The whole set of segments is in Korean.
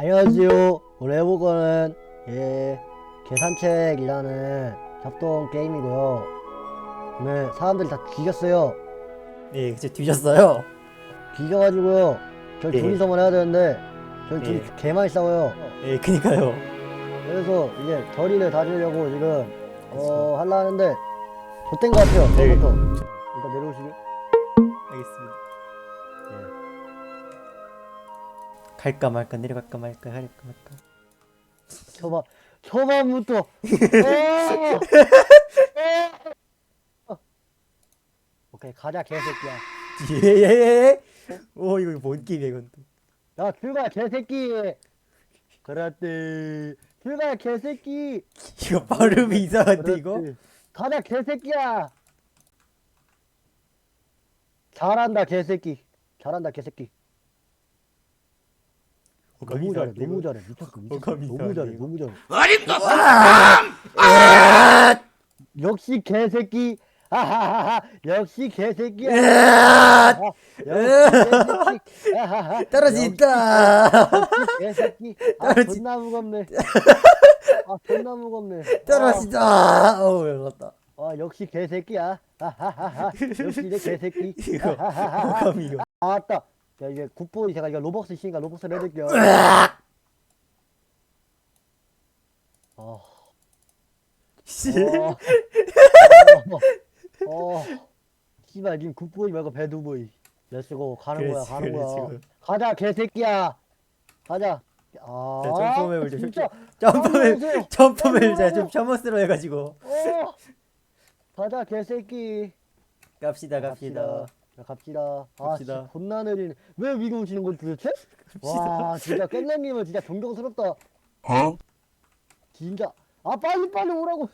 안녕하세요. 오늘 해볼 거는 예 계산책이라는 협동 게임이고요. 오늘 사람들이 다 뒤졌어요. 네, 그쵸 뒤졌어요. 뒤져가지고요. 저희 네. 둘이서만 해야 되는데 저희 둘이 네. 개 많이 싸워요. 예, 그니까요. 그래서 이제 결의를 다지려고 지금 어 할라 하는데 좆된 것 같아요. 네. 처음부터 일단 내려오시죠. 알겠습니다. 갈까 말까 내려갈까 말까 할까 말까. 초반 초반부터 어! 어! 오케이 가자 개새끼야. 예예예. 오 이거 뭔 게임이야 이건 또. 야 출발 개새끼 그렇지 출발 개새끼 이거 발음이 이상한데 이거. 그렇지. 가자 개새끼야 잘한다 개새끼 잘한다 개새끼 너무 잘해 너무. 잘해 미쳤어 미쳤어 어감이 너무 잘해 너무 잘해 아! 역시 개새끼 아하하하 역시 개새끼야 으아! 아, 역시 개새끼 아하하 떨어진다. 역시 개새끼 아 떨어지- 존나 무겁네 아 존나 무겁네 아. 떨어진다. 어우 열었다. 아 역시 개새끼야. 하하하하. 역시 내 개새끼. 이거. 어감이 이거. 아따. 야 이게 굿보이 제가 이거 로벅스 있으니까 로벅스를 해드릴게요. 어. 씨. 어. 어. 어. 씨발 지금 굿보이 말고 배드보이. 렛츠고 가는 거야 그렇지, 가는 거야. 그렇지. 가자 개새끼야. 가자. 아. 자, 점프맵을 좀 진짜. 점프맵. 점프맵 제가 좀 점프해보세요. 혐오스러워 해가지고 어. 가자 개새끼. 갑시다 갑시다. 자, 갑시다. 아, 갑시다. 씨, 존나 느리네. 왜 위로 오시는 거지 도대체? 와, 진짜 깻잎님은 진짜 존경스럽다. 진짜. 아, 빨리 빨리 오라고.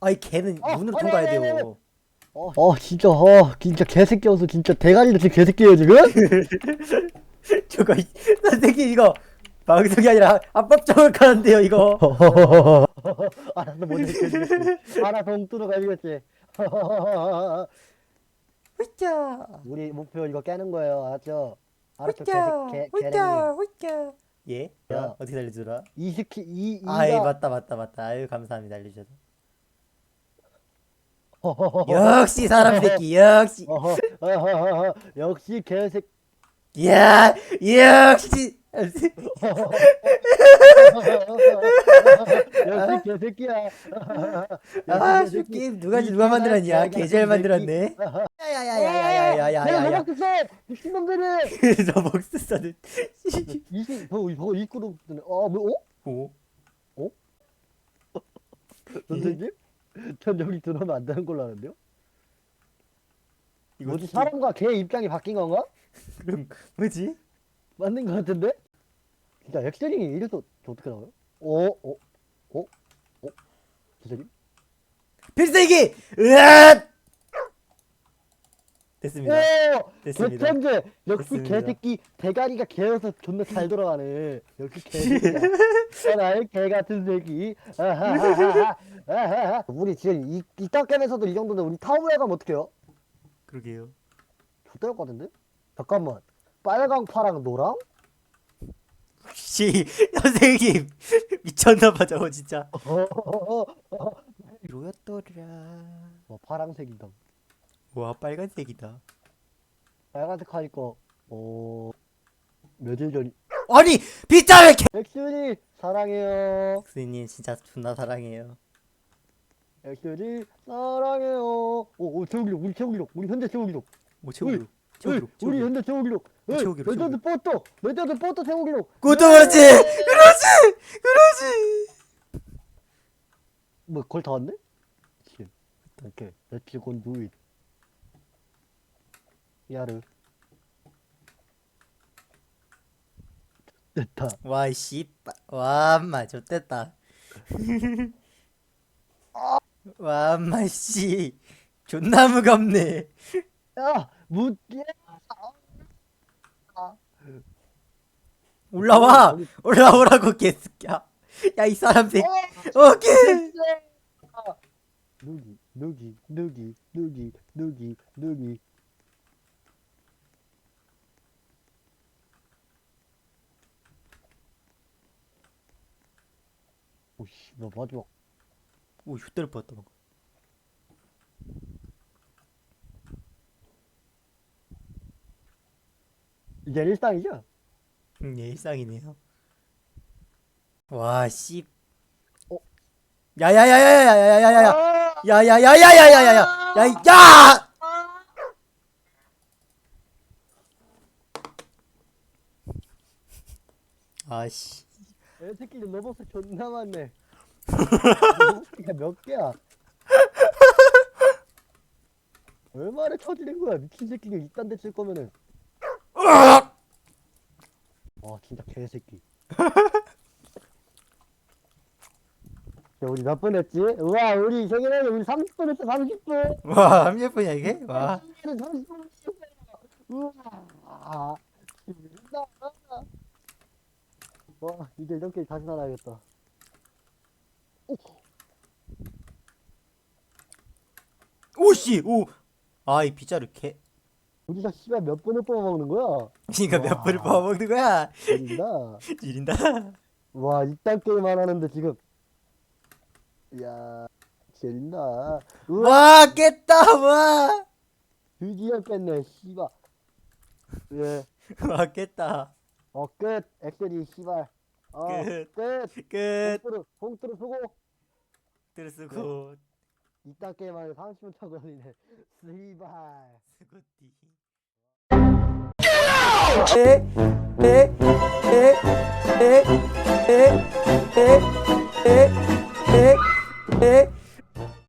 아이 걔는 어, 문으로 아니, 통과해야 돼요. 어, 어, 진짜, 어, 진짜 개새끼여서 진짜 대가리를 지금 개새끼예요 지금? 저거 이- 선생님 이거 방송이 아니라 합법적으로 가는데요 이거. 알아서 못 느껴지겠지. 알아서 엉뚫어 가지겠지. 후짜 우리 목표 이거 깨는 거예요, 알았죠? 알았죠, 개새, 개, 개랭이. 후짜. 예? 야. 야 어떻게 살려주라? 이 스키, 이, 이가. 아이 맞다 맞다 맞다. 아유 감사합니다 알려주셔서. 역시 사람 새끼 역시. 어허, 어허허허. 역시 개새끼. 야 역시. 역시 개새끼야. 아, 역시 개새끼. 게임 누가 이 누가 만들었냐? 개잘 만들었네. 야야야야야야야야야. 미친놈들이. 저 먹스 사는. 20, 저 이거 입구로 뜨네. 아, 뭐? 어? 오. 선생님? 전 여기 들어오면 안 되는 걸로 아는데요? 이거 뭐지 좀- 사람과 개 입장이 바뀐 건가? 그럼 뭐지? 맞는 것 같은데? 진짜 액션이 이래서 저 어떻게 나와요? 어? 어? 어? 어? 선생님? 필살기. 으앗. 됐습니다. 오! 됐습니다. 개천재! 역시 됐습니다. 개새끼 대가리가 개여서 존나 잘 돌아가네 역시 개새끼야 나의 개 같은 새끼. 아하하. 우리 지금 이, 이딴 게임에서도 이 정도인데 우리 타워에 가면 어떡해요? 그러게요. 좋될 것 같은데? 잠깐만 빨강 파랑 노랑? 씨 선생님 미쳤나봐 저거 진짜. 로였더라. 뭐 파랑색이다 와 빨간색이다. 빨간색 하니까 어... 며칠 전 아니 비타민 개. 액션이 사랑해요 스님 진짜 존나 사랑해요. 액션이 사랑해요 오오 최우기록 우리 최우기록 우리 현재 최우기록 오 최고 로. 어이, 최고로. 우리 현재 최우기록 최우기록, 레전드 뽀또 레전드 뽀또 최우기록 그렇지 그렇지 그렇지. 뭐 거의 다 왔네? 씨. 오케이 렛츠 고 it 야르 됐다 와 씨발 와 엄마 좋됐다. 와 엄마 씨 존나 무겁네. 야 무 아. 올라와! 아. 올라오라고 개새끼야. 야 이 사람 새끼 오케이 어, 어, 누기 누기 누기 누기 누기 누기. 오씨 너 마지막. 오 휴대를 뻗다 이게 일상이죠? 음, 예, 일상이네요 와 씨 어? 야야야야야야야야야 아! 야야야야야야야야 야 야 아 씨 애 새끼들 로버스 존나 많네. 몇 개야? 얼마나 쳐지는 거야? 미친 새끼가 이딴 데 쓸 거면은. 아 진짜 개새끼. 야 우리 몇 분 했지? 우와 우리 생일에 우리 30분 했어 30분. 와 합리예쁘냐 이게 와 30분 했어. 우와. 와 이제 이렇게 다시 살아야겠다. 오. 오씨 오 아 이 빗자루 개 우리가 씨발 몇 번을 뽑아먹는 거야? 그니까 몇 와. 번을 뽑아먹는 거야 재밌다. 지린다 와, 이딴 게임 안 하는데 지금. 이야, 재밌다. 우와, 와 깼다 와 드디어 깼네, 씨발. 예, 와 깼다 어, 끝. 엑셀이, 씨발. 어, 끝. 끝. 끝 봉투로, 봉투로 쓰고. 들 쓰고 이딴 게임 하는 30분 타고 걸리네. 씨발. 스쿠티 에에에에에에에에에